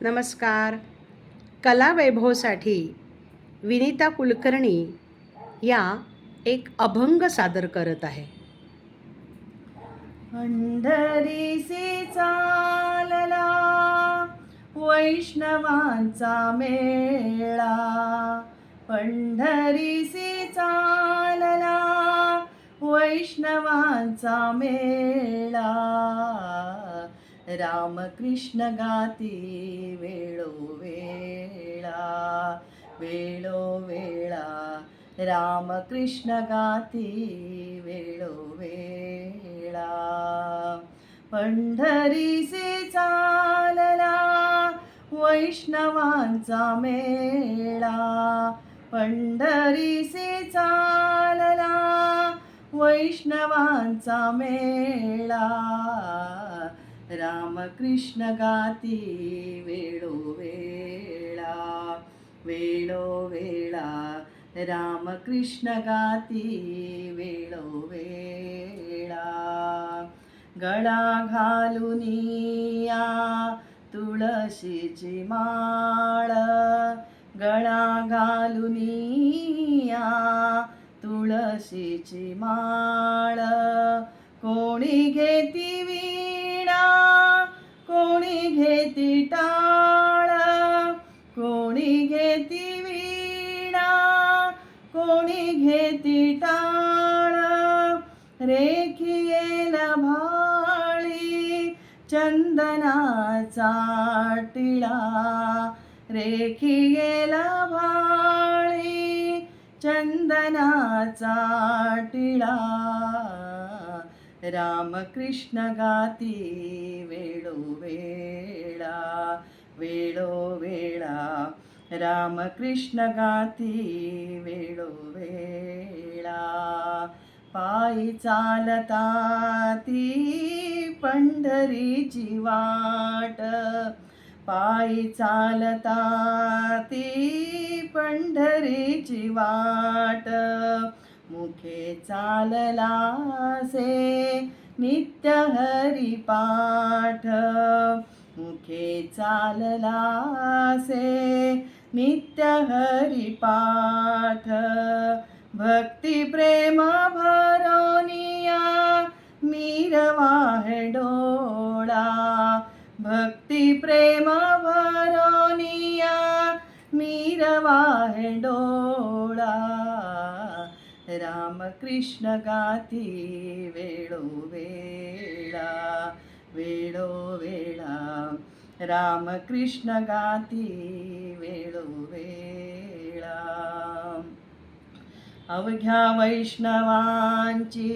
नमस्कार. कला वैभवसाठी कुलकर्णी या एक अभंग सादर करत आहे. अंधरीसी चालला वैष्णवांचा मेळा. पंढरीसी चालला वैष्णवांचा मेळा. रामकृष्ण गाती वेळोवेळा वेळोवेळा रामकृष्ण गाती वेळोवेळा पंढरीसे चालला वैष्णवांचा मेळा. पंढरीसे चालला वैष्णवांचा मेळा. रामकृष्ण गाती वेळोवेळा वेळोवेळा रामकृष्ण गाती वेळोवेळा गळा घालुनिया या तुळशीची माळ. गळा घालुनिया या तुळशीची माळ. कोणी घेती कोणी घेती टाळ? कोणी घेती वीणा? कोणी घेती टाळ? रेखियेल भाळी चंदनाचा टिळा रेखियेल भाळी चंदनाचा टिळा रामकृष्ण गाती वेळोवेळा वेळोवेळा रामकृष्ण गाती वेळोवेळा पायी चालता ती पंढरीची वाट. पायी चालता ती पंढरीची वाट. मुखे चाललासे नित्य हरिपाठ. मुखे चाललासे नित्य हरिपाठ. भक्ती प्रेम भरोनिया मीरवाह डोळा. भक्ती प्रेम भरोनिया मीरवाह डोळा. रामकृष्ण गाती वेळोवेळा वेळोवेळा रामकृष्ण गाती वेळोवेळा अवघ्या वैष्णवांची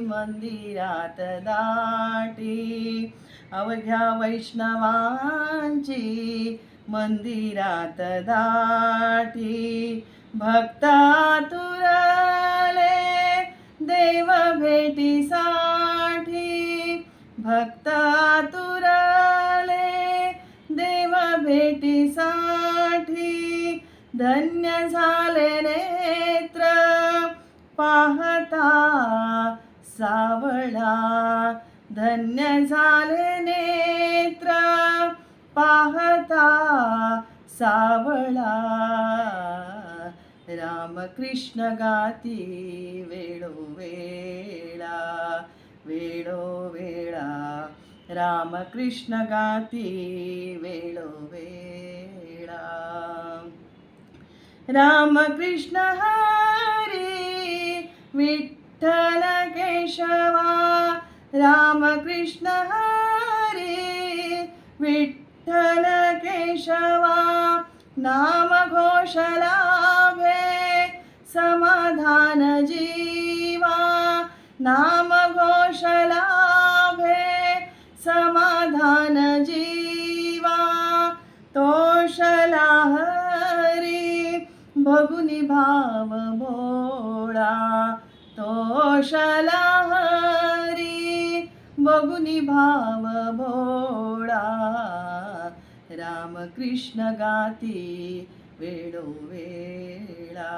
मंदिरात दाटी. अवघ्या वैष्णवांची मंदिरात दाटी. भक्ता तुराले देव भेटीसाठी. भक्त तुरले देव भेटीसाठी धन्य झाले नेत्र. पाहता सावळा धन्य झाले नेत्र. पाहता सावळा. रामकृष्ण गाती वेळोवेळा वेळोवेळा रामकृष्ण गाती वेळोवेळा रामकृष्ण हरी विठ्ठल केशवा रामकृष्ण हरी विठ्ठल केशवा नाम घोष लाभे जीवा नाम घोष लाभे समाधान जीवा तोषला हरी भगुनी भाव भोळा तोषला हरी बगुनी भाव भोळा रामकृष्ण गाती वेळोवेळा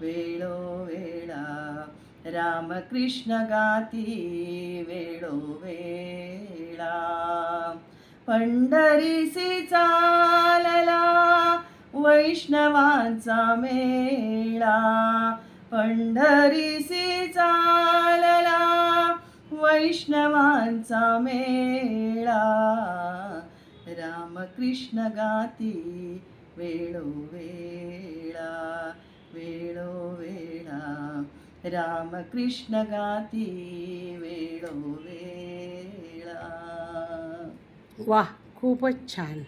वेळोवेळा रामकृष्ण गाती वेळोवेळा पंढरीसी चालला वैष्णवांचा मेळा. पंढरीसी चालला वैष्णवांचा मेळा. रामकृष्ण गाती वेळोवेळा वेळोवेळा रामकृष्ण गाती वेळोवेळा वा खूपच छान.